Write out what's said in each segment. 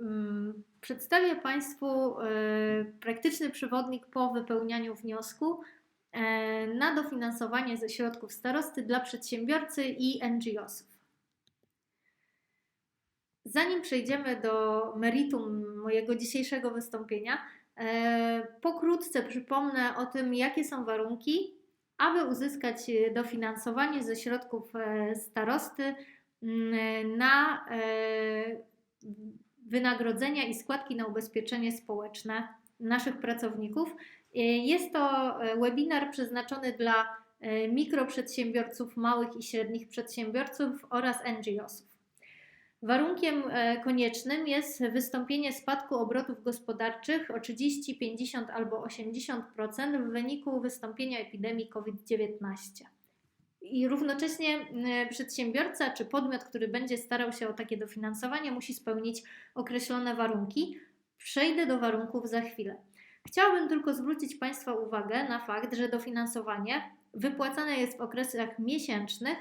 mm, przedstawię Państwu e, praktyczny przewodnik po wypełnianiu wniosku e, na dofinansowanie ze środków starosty dla przedsiębiorcy i NGOsów. Zanim przejdziemy do meritum mojego dzisiejszego wystąpienia, e, pokrótce przypomnę o tym, jakie są warunki, aby uzyskać dofinansowanie ze środków starosty mm, na wynagrodzenia i składki na ubezpieczenie społeczne naszych pracowników. E, jest to e, webinar przeznaczony dla e, mikroprzedsiębiorców, małych i średnich przedsiębiorców oraz NGOsów. Warunkiem koniecznym jest wystąpienie spadku obrotów gospodarczych o 30, 50 albo 80% w wyniku wystąpienia epidemii COVID-19 i równocześnie e, przedsiębiorca czy podmiot, który będzie starał się o takie dofinansowanie, musi spełnić określone warunki. Przejdę do warunków za chwilę. Chciałabym tylko zwrócić Państwa uwagę na fakt, że dofinansowanie wypłacane jest w okresach miesięcznych,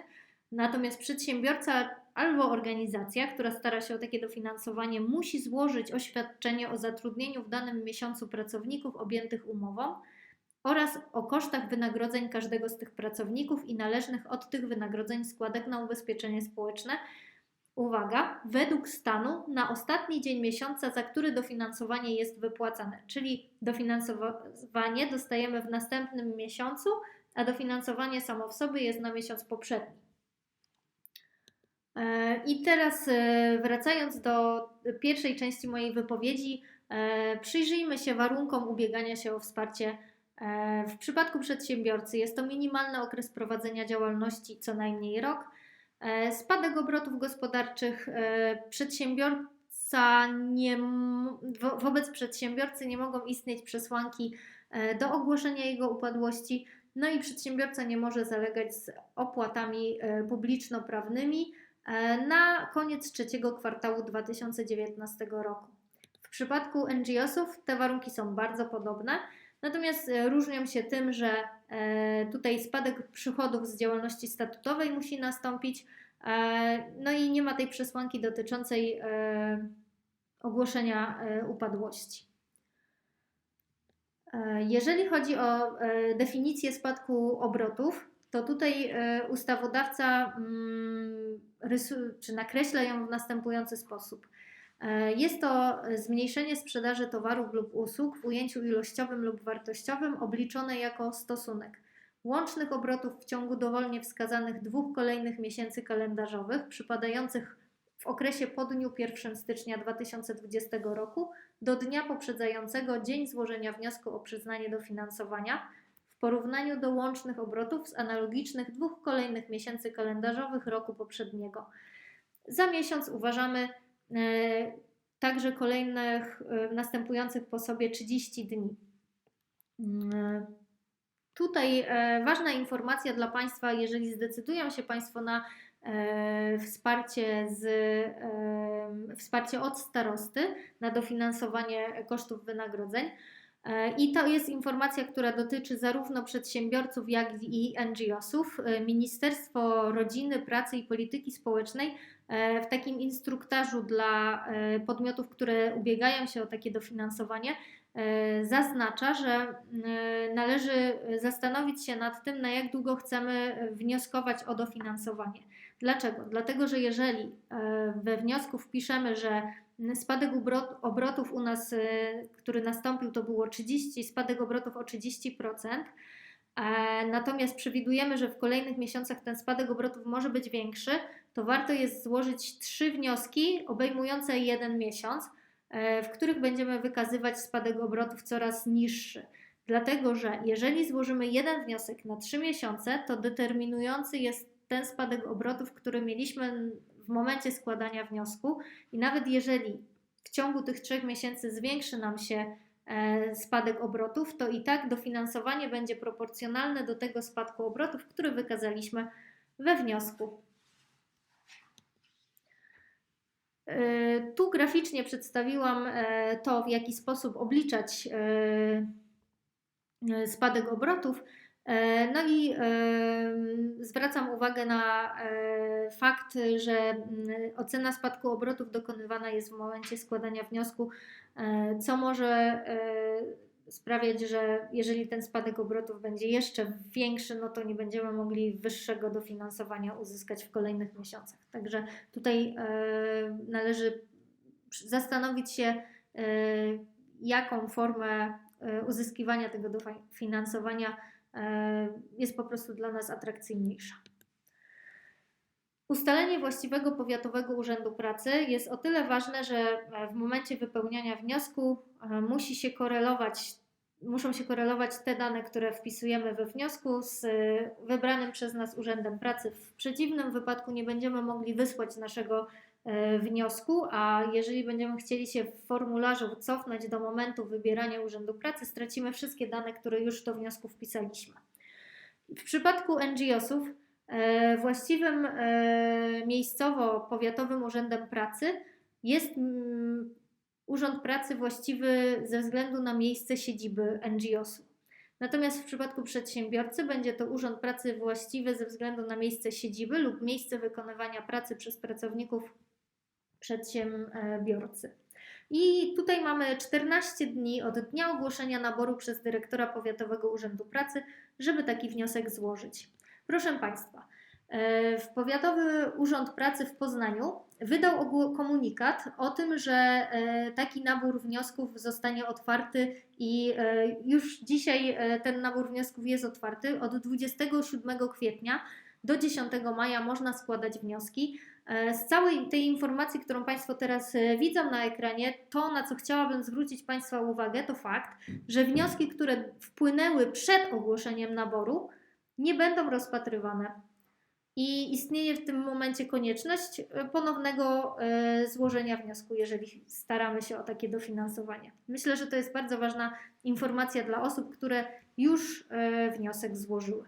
natomiast przedsiębiorca albo organizacja, która stara się o takie dofinansowanie, musi złożyć oświadczenie o zatrudnieniu w danym miesiącu pracowników objętych umową oraz o kosztach wynagrodzeń każdego z tych pracowników i należnych od tych wynagrodzeń składek na ubezpieczenie społeczne. Uwaga, według stanu na ostatni dzień miesiąca, za który dofinansowanie jest wypłacane, czyli dofinansowanie dostajemy w następnym miesiącu, a dofinansowanie samo w sobie jest na miesiąc poprzedni. E, I teraz e, wracając do pierwszej części mojej wypowiedzi, e, przyjrzyjmy się warunkom ubiegania się o wsparcie w przypadku przedsiębiorcy jest to minimalny okres prowadzenia działalności co najmniej rok. E, spadek obrotów gospodarczych e, przedsiębiorca nie, wobec przedsiębiorcy nie mogą istnieć przesłanki do ogłoszenia jego upadłości, no i przedsiębiorca nie może zalegać z opłatami publiczno-prawnymi na koniec trzeciego kwartału 2019 roku. W przypadku NGO-sów te warunki są bardzo podobne. Natomiast e, różnią się tym, że e, tutaj spadek przychodów z działalności statutowej musi nastąpić, e, no i nie ma tej przesłanki dotyczącej ogłoszenia upadłości. Jeżeli chodzi o definicję spadku obrotów, to tutaj ustawodawca mm, czy nakreśla ją w następujący sposób. E, jest to zmniejszenie sprzedaży towarów lub usług w ujęciu ilościowym lub wartościowym obliczone jako stosunek łącznych obrotów w ciągu dowolnie wskazanych dwóch kolejnych miesięcy kalendarzowych przypadających w okresie po dniu 1 stycznia 2020 roku do dnia poprzedzającego dzień złożenia wniosku o przyznanie dofinansowania w porównaniu do łącznych obrotów z analogicznych dwóch kolejnych miesięcy kalendarzowych roku poprzedniego. Za miesiąc uważamy także kolejnych e, następujących po sobie 30 dni. Mm, e, tutaj ważna informacja dla Państwa, jeżeli zdecydują się Państwo na wsparcie, z, wsparcie od starosty na dofinansowanie kosztów wynagrodzeń. I to jest informacja, która dotyczy zarówno przedsiębiorców, jak i NGO-sów. Ministerstwo Rodziny, Pracy i Polityki Społecznej E, w takim instruktażu dla e, podmiotów, które ubiegają się o takie dofinansowanie, e, zaznacza, że należy zastanowić się nad tym, na jak długo chcemy wnioskować o dofinansowanie. Dlaczego? Dlatego, że jeżeli we wniosku wpiszemy, że spadek obrotów u nas, który nastąpił, to było 30, spadek obrotów o 30%, natomiast przewidujemy, że w kolejnych miesiącach ten spadek obrotów może być większy, to warto jest złożyć trzy wnioski obejmujące jeden miesiąc, e, w których będziemy wykazywać spadek obrotów coraz niższy. Dlatego, że jeżeli złożymy jeden wniosek na trzy miesiące, to determinujący jest ten spadek obrotów, który mieliśmy w momencie składania wniosku, i nawet jeżeli w ciągu tych trzech miesięcy zwiększy nam się e, spadek obrotów, to i tak dofinansowanie będzie proporcjonalne do tego spadku obrotów, który wykazaliśmy we wniosku. E, tu graficznie przedstawiłam e, to, w jaki sposób obliczać e, spadek obrotów. E, No i e, zwracam uwagę na e, fakt, że mm, ocena spadku obrotów dokonywana jest w momencie składania wniosku, e, co może e, sprawiać, że jeżeli ten spadek obrotów będzie jeszcze większy, no to nie będziemy mogli wyższego dofinansowania uzyskać w kolejnych miesiącach. Także tutaj e, należy zastanowić się, e, jaką formę e, uzyskiwania tego dofinansowania jest po prostu dla nas atrakcyjniejsza. Ustalenie właściwego powiatowego urzędu pracy jest o tyle ważne, że e, w momencie wypełniania wniosku e, musi się korelować, muszą się korelować te dane, które wpisujemy we wniosku z e, wybranym przez nas urzędem pracy. W przeciwnym wypadku nie będziemy mogli wysłać naszego wniosku, a jeżeli będziemy chcieli się w formularzu cofnąć do momentu wybierania urzędu pracy, stracimy wszystkie dane, które już do wniosku wpisaliśmy. W przypadku NGO-sów właściwym e, miejscowo-powiatowym urzędem pracy jest mm, urząd pracy właściwy ze względu na miejsce siedziby NGO-su. Natomiast w przypadku przedsiębiorcy będzie to urząd pracy właściwy ze względu na miejsce siedziby lub miejsce wykonywania pracy przez pracowników przedsiębiorcy. I tutaj mamy 14 dni od dnia ogłoszenia naboru przez dyrektora Powiatowego Urzędu Pracy, żeby taki wniosek złożyć. Proszę Państwa, e, w Powiatowy Urząd Pracy w Poznaniu wydał komunikat o tym, że e, taki nabór wniosków zostanie otwarty i e, już dzisiaj ten nabór wniosków jest otwarty. Od 27 kwietnia do 10 maja można składać wnioski. Z całej tej informacji, którą Państwo teraz widzą na ekranie, to na co chciałabym zwrócić Państwa uwagę, to fakt, że wnioski, które wpłynęły przed ogłoszeniem naboru, nie będą rozpatrywane. I istnieje w tym momencie konieczność e, ponownego e, złożenia wniosku, jeżeli staramy się o takie dofinansowanie. Myślę, że to jest bardzo ważna informacja dla osób, które już e, wniosek złożyły.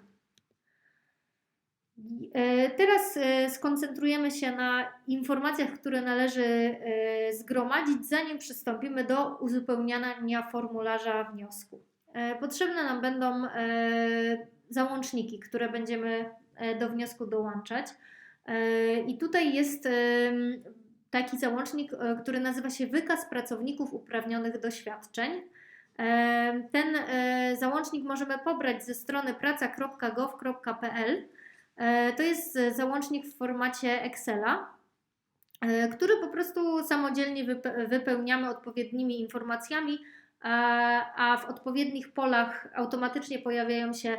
Teraz skoncentrujemy się na informacjach, które należy zgromadzić, zanim przystąpimy do uzupełniania formularza wniosku. Potrzebne nam będą załączniki, które będziemy e, do wniosku dołączać. E, I tutaj jest em, taki załącznik, e, który nazywa się Wykaz pracowników uprawnionych do świadczeń. E, Ten e, załącznik możemy pobrać ze strony praca.gov.pl. E, To jest e, załącznik w formacie Excela, e, który po prostu samodzielnie wype- wypełniamy odpowiednimi informacjami, a w odpowiednich polach automatycznie pojawiają się e,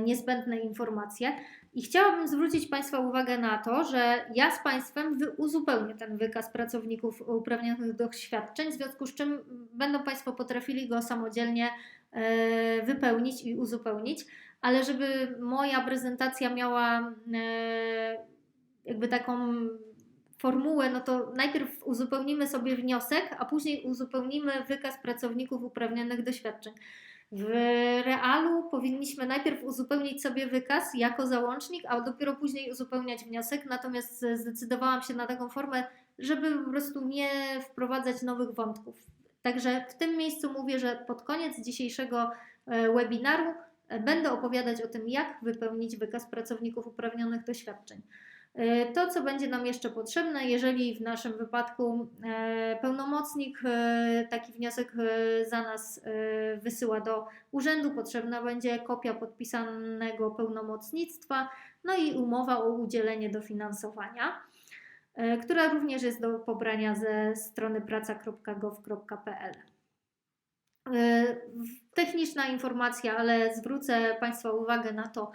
niezbędne informacje. I chciałabym zwrócić Państwa uwagę na to, że ja z Państwem uzupełnię ten wykaz pracowników uprawnionych do świadczeń, w związku z czym będą Państwo potrafili go samodzielnie e, wypełnić i uzupełnić ale żeby moja prezentacja miała e, jakby taką formułę, no to najpierw uzupełnimy sobie wniosek, a później uzupełnimy wykaz pracowników uprawnionych do świadczeń. W realu powinniśmy najpierw uzupełnić sobie wykaz jako załącznik, a dopiero później uzupełniać wniosek. Natomiast zdecydowałam się na taką formę, żeby po prostu nie wprowadzać nowych wątków. Także w tym miejscu mówię, że pod koniec dzisiejszego e, webinaru Będę opowiadać o tym, jak wypełnić wykaz pracowników uprawnionych do świadczeń. E, To, co będzie nam jeszcze potrzebne, jeżeli w naszym wypadku e, pełnomocnik e, taki wniosek za nas wysyła do urzędu, potrzebna będzie kopia podpisanego pełnomocnictwa, no i umowa o udzielenie dofinansowania, która również jest do pobrania ze strony praca.gov.pl. Techniczna informacja, ale zwrócę Państwa uwagę na to,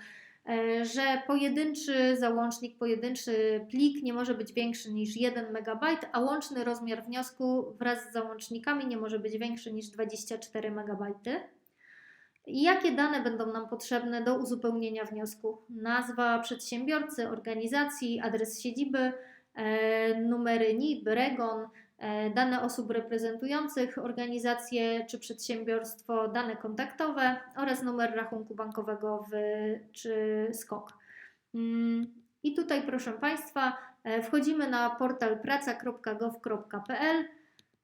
że pojedynczy załącznik, pojedynczy plik nie może być większy niż 1 MB, a łączny rozmiar wniosku wraz z załącznikami nie może być większy niż 24 MB. I Jakie dane będą nam potrzebne do uzupełnienia wniosku? Nazwa przedsiębiorcy, organizacji, adres siedziby, e, numery NIP, REGON, e, dane osób reprezentujących organizację czy przedsiębiorstwo, dane kontaktowe oraz numer rachunku bankowego w, czy SKOK. Mm, I tutaj, proszę Państwa, e, wchodzimy na portal praca.gov.pl,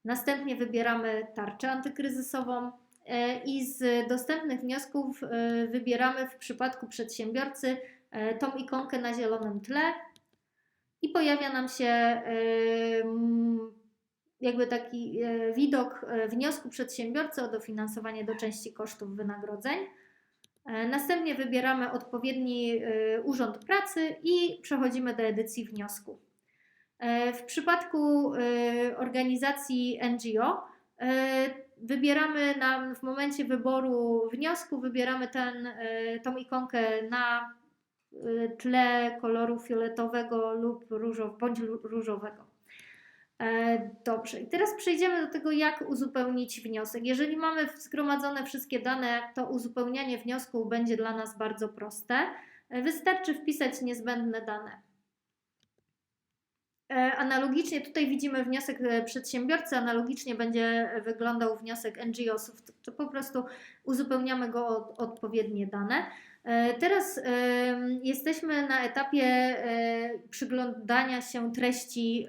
następnie wybieramy tarczę antykryzysową. e, i z dostępnych wniosków e, wybieramy w przypadku przedsiębiorcy e, tą ikonkę na zielonym tle i pojawia nam się e, jakby taki e, widok e, wniosku przedsiębiorcy o dofinansowanie do części kosztów wynagrodzeń. E, Następnie wybieramy odpowiedni urząd pracy i przechodzimy do edycji wniosku. W przypadku organizacji NGO wybieramy na, w momencie wyboru wniosku, wybieramy ten, tą ikonkę na tle koloru fioletowego lub bądź różowego. E, Dobrze, i teraz przejdziemy do tego, jak uzupełnić wniosek. Jeżeli mamy zgromadzone wszystkie dane, to uzupełnianie wniosku będzie dla nas bardzo proste. E, Wystarczy wpisać niezbędne dane. E, Analogicznie tutaj widzimy wniosek e, przedsiębiorcy, analogicznie będzie wyglądał wniosek NGO-sów. To, po prostu uzupełniamy go o odpowiednie dane. E, Teraz jesteśmy na etapie przyglądania się treści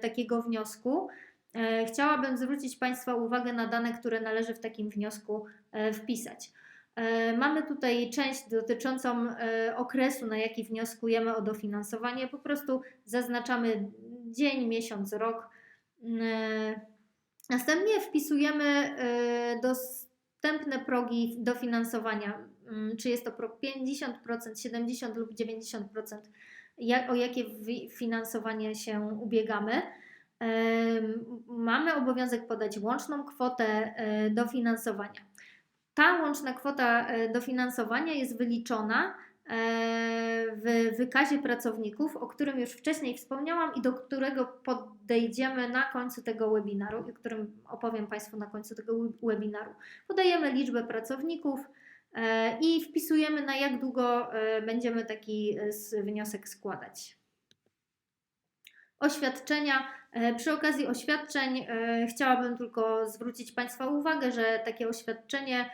takiego wniosku. Chciałabym zwrócić Państwa uwagę na dane, które należy w takim wniosku wpisać. E, Mamy tutaj część dotyczącą e, okresu, na jaki wnioskujemy o dofinansowanie. Po prostu zaznaczamy dzień, miesiąc, rok. E, Następnie wpisujemy dostępne progi dofinansowania. Mm, Czy jest to próg 50%, 70% lub 90%, jak, o jakie finansowanie się ubiegamy. Mamy obowiązek podać łączną kwotę dofinansowania. Ta łączna kwota e, dofinansowania jest wyliczona e, w wykazie pracowników, o którym już wcześniej wspomniałam i do którego podejdziemy na końcu tego webinaru, i o którym opowiem Państwu na końcu tego we- webinaru. Podajemy liczbę pracowników e, i wpisujemy na jak długo będziemy taki wniosek składać. Oświadczenia. Przy okazji oświadczeń chciałabym tylko zwrócić Państwa uwagę, że takie oświadczenie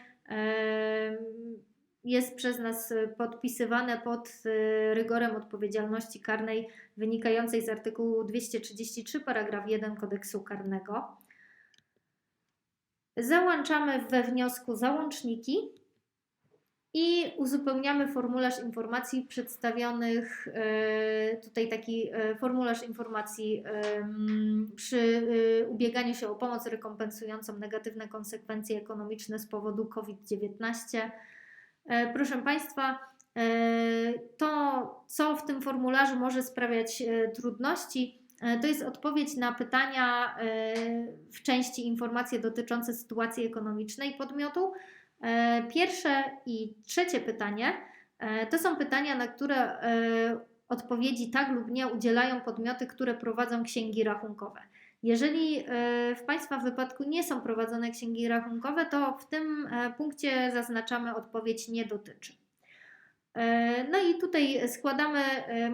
jest przez nas podpisywane pod e, rygorem odpowiedzialności karnej wynikającej z artykułu 233 paragraf 1 kodeksu karnego. Załączamy we wniosku załączniki i uzupełniamy formularz informacji przedstawionych, e, tutaj taki e, formularz informacji przy e, ubieganiu się o pomoc rekompensującą negatywne konsekwencje ekonomiczne z powodu COVID-19. E, Proszę Państwa, to co w tym formularzu może sprawiać trudności, to jest odpowiedź na pytania w części informacje dotyczące sytuacji ekonomicznej podmiotu. E, Pierwsze i trzecie pytanie e, to są pytania, na które e, odpowiedzi tak lub nie udzielają podmioty, które prowadzą księgi rachunkowe. Jeżeli w Państwa wypadku nie są prowadzone księgi rachunkowe, to w tym punkcie zaznaczamy odpowiedź nie dotyczy. No i tutaj składamy,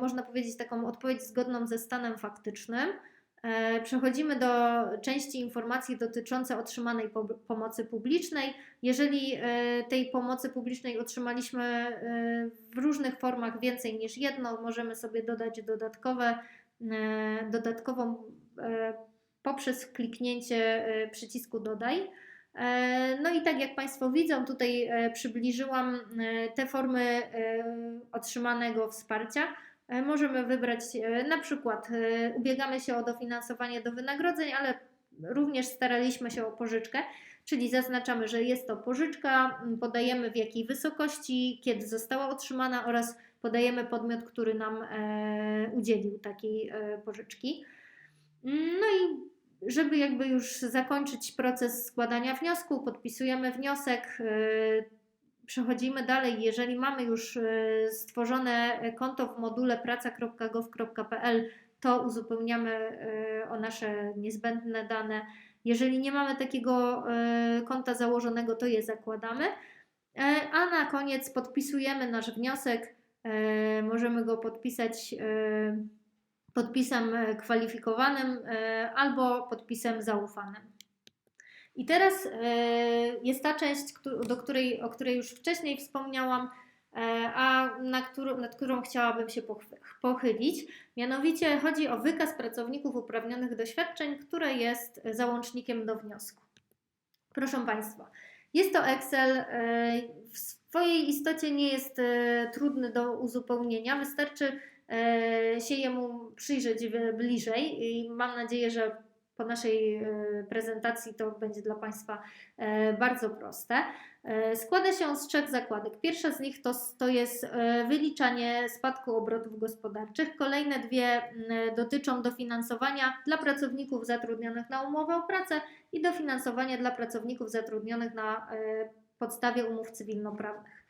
można powiedzieć, taką odpowiedź zgodną ze stanem faktycznym. E, Przechodzimy do części informacji dotyczące otrzymanej po- pomocy publicznej. Jeżeli e, tej pomocy publicznej otrzymaliśmy e, w różnych formach więcej niż jedno, możemy sobie dodać dodatkowe, dodatkową poprzez kliknięcie przycisku dodaj. No i tak jak Państwo widzą, tutaj przybliżyłam te formy otrzymanego wsparcia. E, Możemy wybrać e, na przykład e, ubiegamy się o dofinansowanie do wynagrodzeń, ale również staraliśmy się o pożyczkę, czyli zaznaczamy, że jest to pożyczka, podajemy w jakiej wysokości, kiedy została otrzymana oraz podajemy podmiot, który nam udzielił takiej pożyczki. No i żeby jakby już zakończyć proces składania wniosku, podpisujemy wniosek, przechodzimy dalej. Jeżeli mamy już e, stworzone konto w module praca.gov.pl, to uzupełniamy e, o nasze niezbędne dane. Jeżeli nie mamy takiego e, konta założonego, to je zakładamy. A na koniec podpisujemy nasz wniosek. Możemy go podpisać podpisem kwalifikowanym albo podpisem zaufanym. I teraz e, jest ta część, do której, o której już wcześniej wspomniałam, e, a którą, nad którą chciałabym się pochylić. Mianowicie chodzi o wykaz pracowników uprawnionych do świadczeń, które jest załącznikiem do wniosku. Proszę Państwa, Jest to Excel. W swojej istocie nie jest trudny do uzupełnienia. Wystarczy się jemu przyjrzeć bliżej i mam nadzieję, że po naszej prezentacji to będzie dla Państwa bardzo proste. Składa się on z trzech zakładek. Pierwsza z nich to, to jest wyliczanie spadku obrotów gospodarczych. Kolejne dwie dotyczą dofinansowania dla pracowników zatrudnionych na umowę o pracę i dofinansowania dla pracowników zatrudnionych na podstawie umów cywilnoprawnych.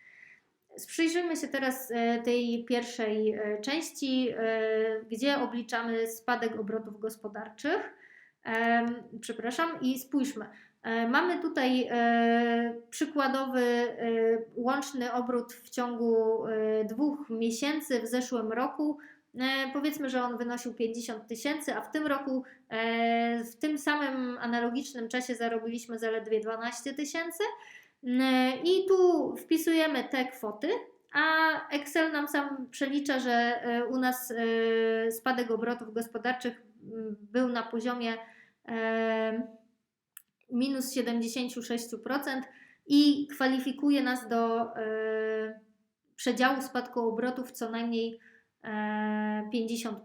Przyjrzyjmy się teraz tej pierwszej części, gdzie obliczamy spadek obrotów gospodarczych. Przepraszam, i spójrzmy. Mamy tutaj przykładowy łączny obrót w ciągu dwóch miesięcy w zeszłym roku. Powiedzmy, że on wynosił 50 tysięcy, a w tym roku, w tym samym analogicznym czasie zarobiliśmy zaledwie 12 tysięcy. I tu wpisujemy te kwoty, a Excel nam sam przelicza, że u nas spadek obrotów gospodarczych był na poziomie minus 76% i kwalifikuje nas do przedziału spadku obrotów co najmniej 50%.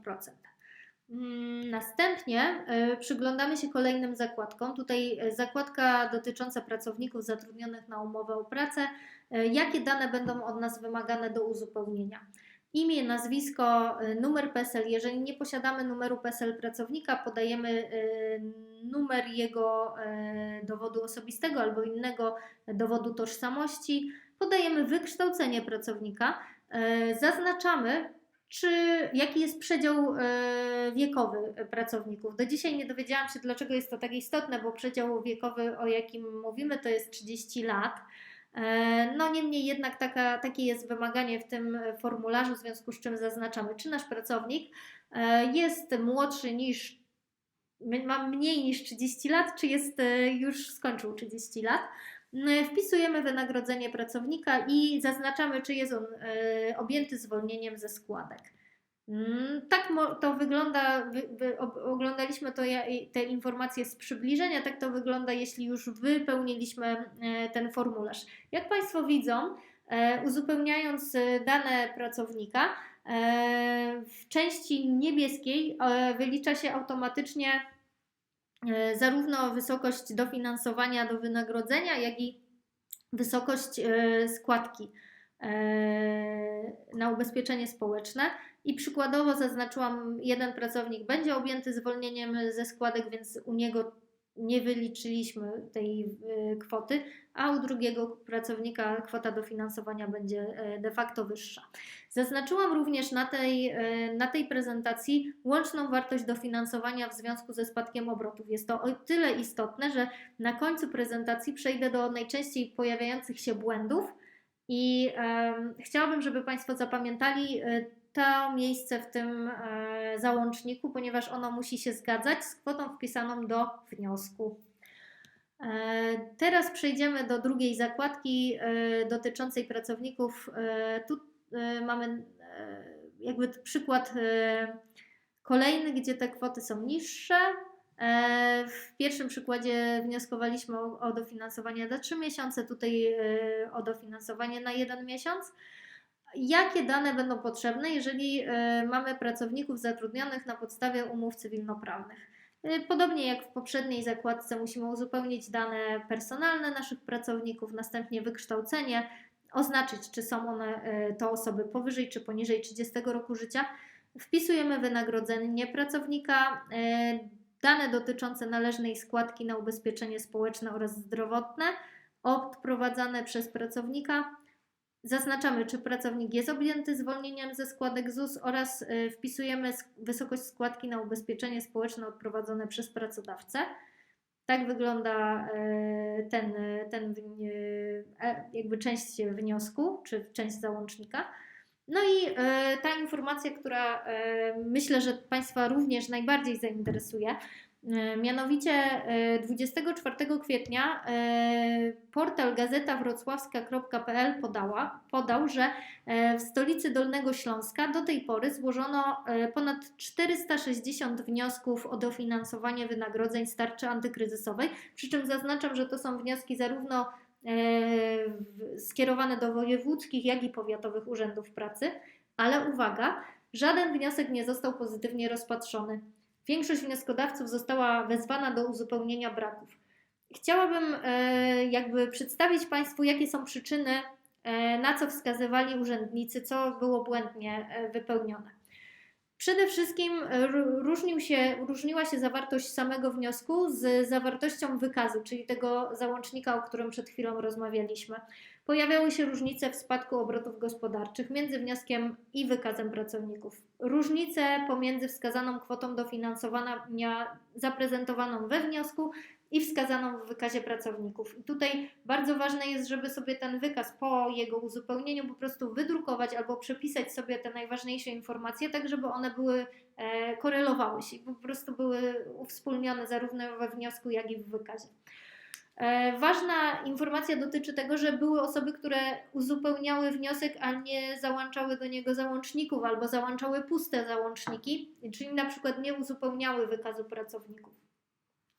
Mm, następnie przyglądamy się kolejnym zakładkom. Tutaj zakładka dotycząca pracowników zatrudnionych na umowę o pracę. Jakie dane będą od nas wymagane do uzupełnienia? Imię, nazwisko, y, numer PESEL. Jeżeli nie posiadamy numeru PESEL pracownika, podajemy y, numer jego y, dowodu osobistego albo innego dowodu tożsamości, podajemy wykształcenie pracownika, zaznaczamy, czy jaki jest przedział wiekowy pracowników. Do dzisiaj nie dowiedziałam się, dlaczego jest to tak istotne, bo przedział wiekowy, o jakim mówimy, to jest 30 lat. E, no niemniej jednak taka, takie jest wymaganie w tym formularzu, w związku z czym zaznaczamy, czy nasz pracownik e, jest młodszy niż, ma mniej niż 30 lat, czy jest e, już skończył 30 lat. Wpisujemy wynagrodzenie pracownika i zaznaczamy, czy jest on objęty zwolnieniem ze składek. Mm, tak to wygląda, oglądaliśmy to, te informacje z przybliżenia, tak to wygląda, jeśli już wypełniliśmy e, ten formularz. Jak Państwo widzą, e, uzupełniając e, dane pracownika, w części niebieskiej wylicza się automatycznie zarówno wysokość dofinansowania do wynagrodzenia, jak i wysokość składki na ubezpieczenie społeczne. I przykładowo zaznaczyłam, jeden pracownik będzie objęty zwolnieniem ze składek, więc u niego nie wyliczyliśmy tej e, kwoty, a u drugiego pracownika kwota dofinansowania będzie e, de facto wyższa. Zaznaczyłam również na tej, e, na tej prezentacji łączną wartość dofinansowania w związku ze spadkiem obrotów. Jest to o tyle istotne, że na końcu prezentacji przejdę do najczęściej pojawiających się błędów i chciałabym, żeby Państwo zapamiętali to miejsce w tym e, załączniku, ponieważ ono musi się zgadzać z kwotą wpisaną do wniosku. E, teraz przejdziemy do drugiej zakładki e, dotyczącej pracowników. Tu mamy jakby przykład kolejny, gdzie te kwoty są niższe. W pierwszym przykładzie wnioskowaliśmy o, dofinansowanie na 3 miesiące, tutaj o dofinansowanie na 1 miesiąc. Jakie dane będą potrzebne, jeżeli e, mamy pracowników zatrudnionych na podstawie umów cywilnoprawnych? E, podobnie jak w poprzedniej zakładce, musimy uzupełnić dane personalne naszych pracowników, następnie wykształcenie, oznaczyć, czy są one e, to osoby powyżej czy poniżej 30 roku życia. Wpisujemy wynagrodzenie pracownika, dane dotyczące należnej składki na ubezpieczenie społeczne oraz zdrowotne, odprowadzane przez pracownika, Zaznaczamy, czy pracownik jest objęty zwolnieniem ze składek ZUS oraz y, wpisujemy wysokość składki na ubezpieczenie społeczne odprowadzone przez pracodawcę. Tak wygląda y, ten, ten e, jakby część wniosku, czy część załącznika. No i ta informacja, która myślę, że Państwa również najbardziej zainteresuje, E, mianowicie 24 e, kwietnia e, portal gazetawrocławska.pl podała, podał, że w stolicy Dolnego Śląska do tej pory złożono ponad 460 wniosków o dofinansowanie wynagrodzeń z tarczy antykryzysowej. Przy czym zaznaczam, że to są wnioski zarówno skierowane do wojewódzkich, jak i powiatowych urzędów pracy, ale uwaga, żaden wniosek nie został pozytywnie rozpatrzony. Większość wnioskodawców została wezwana do uzupełnienia braków. Chciałabym e, jakby przedstawić Państwu, jakie są przyczyny, e, na co wskazywali urzędnicy, co było błędnie e, wypełnione. Przede wszystkim e, ró- różnił się, różniła się zawartość samego wniosku z zawartością wykazu, czyli tego załącznika, o którym przed chwilą rozmawialiśmy. Pojawiały się różnice w spadku obrotów gospodarczych między wnioskiem i wykazem pracowników. Różnice pomiędzy wskazaną kwotą dofinansowania zaprezentowaną we wniosku i wskazaną w wykazie pracowników. I tutaj bardzo ważne jest, żeby sobie ten wykaz po jego uzupełnieniu po prostu wydrukować albo przepisać sobie te najważniejsze informacje, tak żeby one były e, korelowały się i po prostu były uwspólnione zarówno we wniosku, jak i w wykazie. E, Ważna informacja dotyczy tego, że były osoby, które uzupełniały wniosek, a nie załączały do niego załączników albo załączały puste załączniki, czyli na przykład nie uzupełniały wykazu pracowników.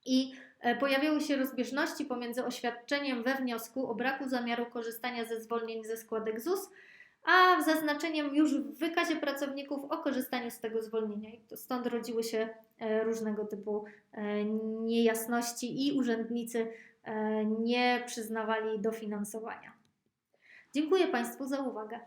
I pojawiały się rozbieżności pomiędzy oświadczeniem we wniosku o braku zamiaru korzystania ze zwolnień ze składek ZUS, a zaznaczeniem już w wykazie pracowników o korzystaniu z tego zwolnienia. I stąd rodziły się e, różnego typu e, niejasności i urzędnicy e, nie przyznawali dofinansowania. Dziękuję Państwu za uwagę.